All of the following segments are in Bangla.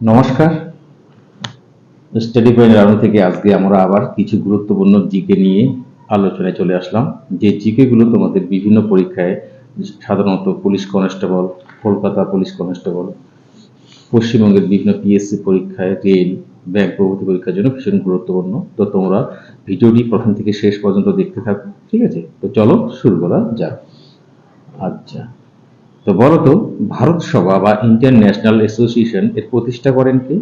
নমস্কার। স্টাডি পয়েন্ট রাউন্ড থেকে আজকে আমরা আবার কিছু গুরুত্বপূর্ণ জিকে নিয়ে আলোচনায় চলে আসলাম। যে জিকে গুলো তোমাদের বিভিন্ন পরীক্ষায় সাধারণত police constable, Kolkata police constable, পশ্চিমবঙ্গের বিভিন্ন পিএসসি পরীক্ষায়, রেল, ব্যাংক প্রভৃতি পরীক্ষার জন্য ভীষণ গুরুত্বপূর্ণ। তো তোমরা ভিডিওটি প্রথম থেকে শেষ পর্যন্ত দেখতে থাকো, ঠিক আছে? তো চলো শুরু করা যাক। আচ্ছা। তো বলো তো ভারত সভা বা ইন্ডিয়ান ন্যাশনাল অ্যাসোসিয়েশন এর প্রতিষ্ঠা করেন কে?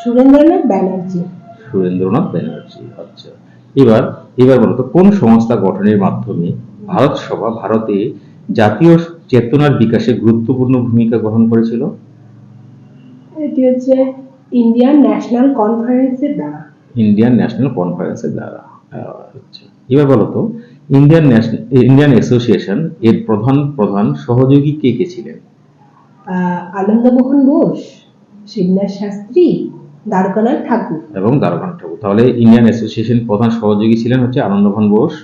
সুরেন্দ্রনাথ ব্যানার্জি। সুরেন্দ্রনাথ ব্যানার্জি আচ্ছা। এবার এবার বলতো কোন সংস্থা গঠনের মাধ্যমে ভারত সভা ভারতে জাতীয় চেতনার বিকাশে গুরুত্বপূর্ণ ভূমিকা গ্রহণ করেছিল? এটি হচ্ছে ইন্ডিয়ান ন্যাশনাল কনফারেন্সের দ্বারা। ইন্ডিয়ান ন্যাশনাল কনফারেন্সের দ্বারা আচ্ছা। এবার বলো তো ইন্ডিয়ান ন্যাশনাল ইন্ডিয়ান অ্যাসোসিয়েশন এর প্রধান প্রধান সহযোগী কে কে ছিলেন? আনন্দমোহন বোস শিবনাথ শাস্ত্রী দ্বারকানাথ ঠাকুর। এবং দারোগান ঠাকুর। তাহলে ইন্ডিয়ান অ্যাসোসিয়েশন প্রধান সহযোগী ছিলেন হচ্ছে আনন্দভান বোস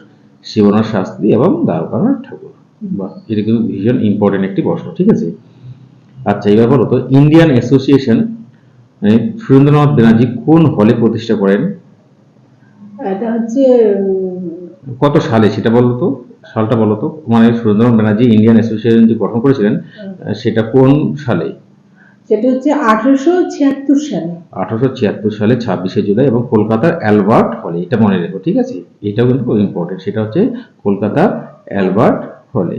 শিবনাথ শাস্ত্রী এবং দারোগানাথ ঠাকুর। বাহ এটা কিন্তু ভীষণ ইম্পর্টেন্ট একটি প্রশ্ন ঠিক আছে? আচ্ছা এবার বলো তো ইন্ডিয়ান অ্যাসোসিয়েশন মানে সুরেন্দ্রনাথ ব্যানার্জি কোন হলে প্রতিষ্ঠা করেন? এটা হচ্ছে কত সালে সেটা বলো তো? সালটা বলো তো? মানে সুরেন্দ্রনাথ ব্যানার্জি ইন্ডিয়ান অ্যাসোসিয়েশন যে গঠন করেছিলেন সেটা কোন সালে? সেটা হচ্ছে আঠারোশো ছিয়াত্তর সালে। আঠারোশো ছিয়াত্তর সালে ছাব্বিশে জুলাই এবং কলকাতার অ্যালবার্ট হলে এটা মনে রেখো ঠিক আছে? এটাও কিন্তু ইম্পর্টেন্ট সেটা হচ্ছে কলকাতার অ্যালবার্ট হলে।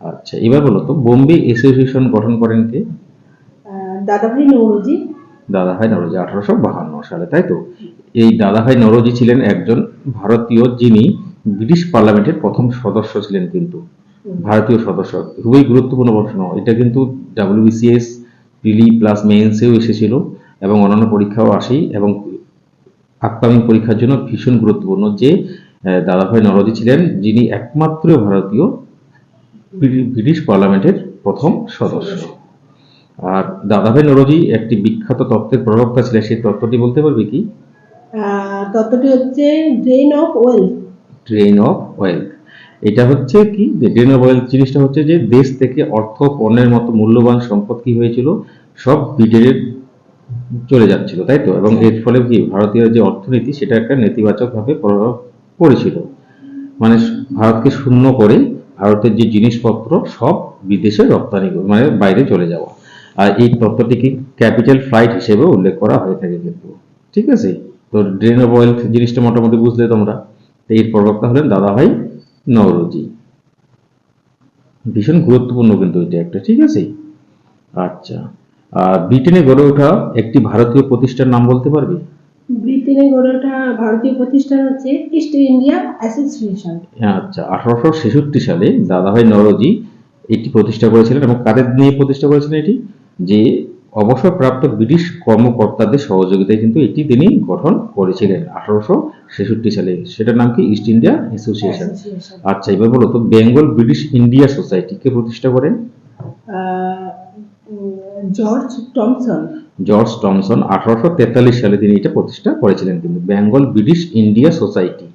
আচ্ছা এবার বলো তো বোম্বে অ্যাসোসিয়েশন গঠন করেন কে? দাদাভাই নৌরজি। দাদাভাই নরজি আঠারোশো বাহান্ন সালে তাই তো? এই দাদাভাই নরজি ছিলেন একজন ভারতীয় যিনি ব্রিটিশ পার্লামেন্টের প্রথম সদস্য ছিলেন কিন্তু ভারতীয় সদস্য। খুবই গুরুত্বপূর্ণ প্রশ্ন। এটা কিন্তু ডাব্লিউবিসিএস প্রিলি প্লাস মেন্সেও এসেছিল এবং অন্যান্য পরীক্ষাও আসেই এবং আপকামিং পরীক্ষার জন্য ভীষণ গুরুত্বপূর্ণ যে দাদাভাই নরজি ছিলেন যিনি একমাত্র ভারতীয় ব্রিটিশ পার্লামেন্টের প্রথম সদস্য। আর দাদাভাই নরজি একটি বিখ্যাত তত্ত্বের প্রবক্তা ছিলেন। সেই তত্ত্বটি বলতে পারবে কি? তত্ত্বটি হচ্ছে drain of wealth train of wealth এটা হচ্ছে কি? যে ড্রেন অফ ওয়েলথ জিনিসটা হচ্ছে যে দেশ থেকে অর্থ পণ্যের মতো মূল্যবান সম্পদ কি হয়েছিল? সব ব্রিটেনে চলে যাচ্ছিল তাই তো? এবং এর ফলে কি? ভারতীয় যে অর্থনীতি সেটা একটা নেতিবাচকভাবে প্রভাব পড়েছিল। মানে ভারতকে শূন্য করে ভারতের যে জিনিসপত্র সব বিদেশে রপ্তানি করে, মানে বাইরে চলে যাওয়া। আর এই তত্ত্বটিকে ক্যাপিটাল ফ্লাইট হিসেবে উল্লেখ করা হয়ে থাকে কিন্তু। ঠিক আছে? তো ড্রেন অফ ওয়েলথ জিনিসটা মোটামুটি বুঝলে তোমরা। এর প্রবক্তা হলেন দাদাভাই নওরোজি ভীষণ গুরুত্বপূর্ণ কিন্তু এটা একটা ঠিক আছে? আচ্ছা। আর ব্রিটেনে গড়ে ওঠা একটি ভারতীয় প্রতিষ্ঠান নাম বলতে পারবে? ব্রিটেনে গড়ে ওঠা ভারতীয় প্রতিষ্ঠান হচ্ছে ইস্ট ইন্ডিয়া অ্যাসোসিয়েশন আচ্ছা। আঠারোশো ছেষট্টি সালে দাদাভাই নরজি এটি প্রতিষ্ঠা করেছিলেন এবং কাদের নিয়ে প্রতিষ্ঠা করেছিলেন এটি? যে অবসরপ্রাপ্ত ব্রিটিশ কর্মকর্তাদের সহযোগিতায় কিন্তু এটি তিনি গঠন করেছিলেন আঠারোশো ছেষট্টি সালে। সেটার নাম কি? ইস্ট ইন্ডিয়া অ্যাসোসিয়েশন আচ্ছা এবার বলো তো বেঙ্গল ব্রিটিশ ইন্ডিয়া সোসাইটিকে প্রতিষ্ঠা করেন? জর্জ টমসন জর্জ টমসন আঠারোশো তেতাল্লিশ সালে তিনি এটা প্রতিষ্ঠা করেছিলেন কিন্তু বেঙ্গল ব্রিটিশ ইন্ডিয়া সোসাইটি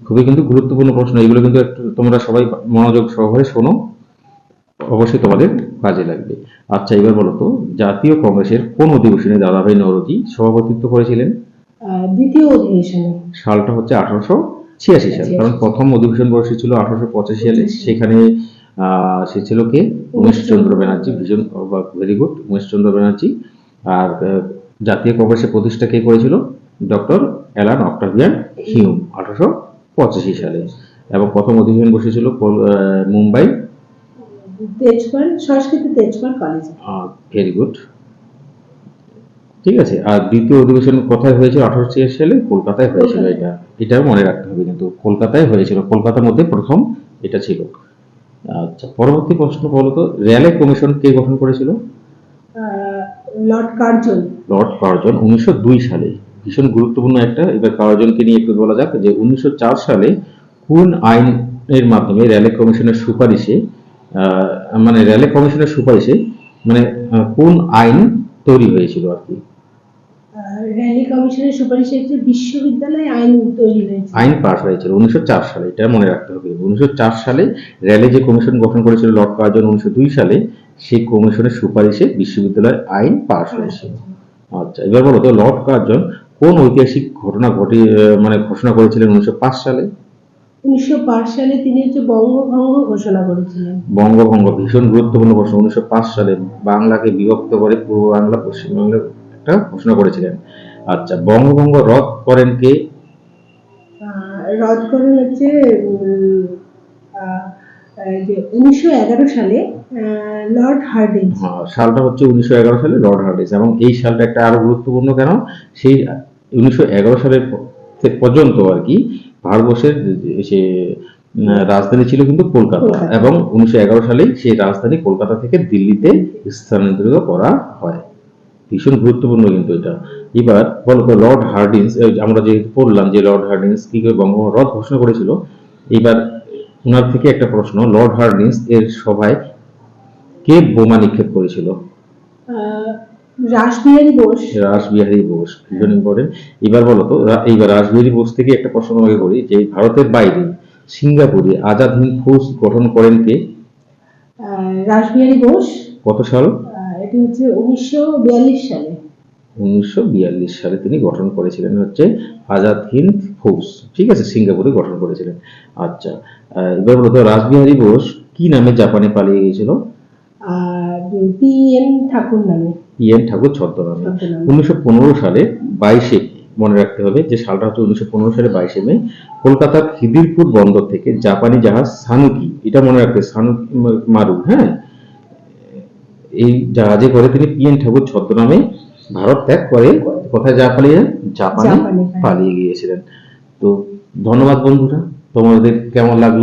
খুবই কিন্তু গুরুত্বপূর্ণ প্রশ্ন এগুলো কিন্তু একটু তোমরা সবাই মনোযোগ সহকারে শোনো। অবশ্যই তোমাদের কাজে লাগবে। আচ্ছা এবার বলো তো জাতীয় কংগ্রেসের কোন অধিবেশনে দাদাভাই নরজি সভাপতিত্ব করেছিলেন? দ্বিতীয় অধিবেশনে। সালটা হচ্ছে আঠারোশো ছিয়াশি সাল কারণ প্রথম অধিবেশন বসেছিল আঠারোশো পঁচাশি সালে। সেখানে আহ, সে ছিল কে? উমেশচন্দ্র ব্যানার্জি ভীষণ ভেরি গুড উমেশচন্দ্র ব্যানার্জি। আর জাতীয় কংগ্রেসের প্রতিষ্ঠা কে করেছিল? ডক্টর অ্যালান অক্টাভিয়ান হিউম আঠারোশো পঁচাশি সালে। এবং প্রথম অধিবেশন বসেছিল মুম্বাই তেজপাল সংস্কৃত তেজপাল কলেজে ভেরি গুড ঠিক আছে আর দ্বিতীয় অধিবেশন কোথায় হয়েছিল? আঠারোশো ছিয়াশি সালে কলকাতায় হয়েছিল। এটা। মনে রাখতে হবে কিন্তু কলকাতায় হয়েছিল। কলকাতার মধ্যে প্রথম এটা ছিল। আচ্ছা পরবর্তী প্রশ্ন বলো তো র্যালে কমিশন কে গঠন করেছিল? Lord Curzon. লর্ড কার্জন উনিশশো দুই সালে। ভীষণ গুরুত্বপূর্ণ একটা এবার কার্জনকে নিয়ে একটু বলা যাক যে উনিশশো চার সালে কোন আইনের মাধ্যমে র্যালে কমিশনের সুপারিশে মানে র্যালে কমিশনের সুপারিশে মানে কোন আইন তৈরি হয়েছিল আর কি? র্যালি কমিশনের সুপারিশে একটি বিশ্ববিদ্যালয় আইন তৈরি হয়েছে। আইন পাস হয়েছিল উনিশশো চার সালে এটা মনে রাখতে হবে। উনিশশো চার সালে র্যালে যে কমিশন গঠন করেছিল লর্ড কার্জন উনিশশো দুই সালে সেই কমিশনের সুপারিশে বিশ্ববিদ্যালয় আইন পাশ হয়েছে। আচ্ছা এবার বলো তো লর্ড কার্জন কোন ঐতিহাসিক ঘটনা ঘটে মানে ঘোষণা করেছিলেন উনিশশো পাঁচ সালে? উনিশশো পাঁচ সালে তিনি হচ্ছে বঙ্গভঙ্গ ঘোষণা করেছিলেন। বঙ্গভঙ্গ ভীষণ গুরুত্বপূর্ণ প্রশ্ন। উনিশশো পাঁচ সালে বাংলাকে বিভক্ত করে পূর্ব বাংলা পশ্চিমবঙ্গের একটা ঘোষণা করেছিলেন। আচ্ছা বঙ্গভঙ্গ রদ করেন কে? রদ করেন হচ্ছে যে উনিশশো সালে লর্ড হার্ডিঞ্জ। হ্যাঁ, সালটা হচ্ছে উনিশশো এগারো সালে লর্ড হার্ডিস এবং এই সালটা একটা আরও গুরুত্বপূর্ণ কেন? সেই উনিশশো এগারো সালের পর্যন্ত আর কি ভারতবর্ষের সে রাজধানী ছিল কিন্তু কলকাতা। এবং উনিশশো এগারো সালেই সেই রাজধানী কলকাতা থেকে দিল্লিতে স্থানান্তরিত করা হয়। ভীষণ গুরুত্বপূর্ণ কিন্তু এটা। এবার বলো লর্ড হার্ডিন্স আমরা যেহেতু পড়লাম যে লর্ড হার্ডিন্স কি করে বঙ্গভঙ্গ রদ ঘোষণা করেছিল এবার ওনার থেকে একটা প্রশ্ন লর্ড হার্ডিন্স এর সভায় কে বোমা নিক্ষেপ করেছিল? রাসবিহারী বোস। রাসবিহারী বোস ভীষণ ইম্পর্টেন্ট এবার বলো তো এইবার রাসবিহারী বোস থেকে একটা প্রশ্ন তোমাকে করি যে ভারতের বাইরে সিঙ্গাপুরে আজাদ হিন্দ ফৌজ গঠন করেন কে? রাসবিহারী বোস। কত সাল? এটি হচ্ছে উনিশশো বিয়াল্লিশ সালে। উনিশশো বিয়াল্লিশ সালে তিনি গঠন করেছিলেন হচ্ছে আজাদ হিন্দ ফৌজ। ঠিক আছে সিঙ্গাপুরে গঠন করেছিলেন। আচ্ছা এবার বলো তো রাসবিহারী বোস কি নামে জাপানে পালিয়ে গিয়েছিল? আর এন ঠাকুর নামে। পিএন ঠাকুর ছদ্মনামে। উনিশশো পনেরো সালে বাইশে মনে রাখতে হবে যে সালটা হচ্ছে উনিশশো পনেরো সালে বাইশে মে। কলকাতার খিদিরপুর বন্দর থেকে জাপানি জাহাজ সানুকি এটা মনে রাখতে সানুকি মারু হ্যাঁ? এই জাহাজে করে তিনি পিএন ঠাকুর ছদ্মনামে ভারত ত্যাগ করে। কোথায় যা পালিয়ে জাপানে পালিয়ে। পালিয়ে গিয়েছিলেন। তো ধন্যবাদ বন্ধুরা তোমাদের কেমন লাগল?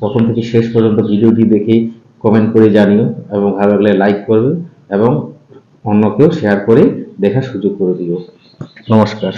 প্রথম থেকে শেষ পর্যন্ত ভিডিওটি দেখে কমেন্ট করে জানিও এবং ভালো লাগলে লাইক করবে এবং অন্যকেও শেয়ার করে দেখার সুযোগ করে দিও। নমস্কার।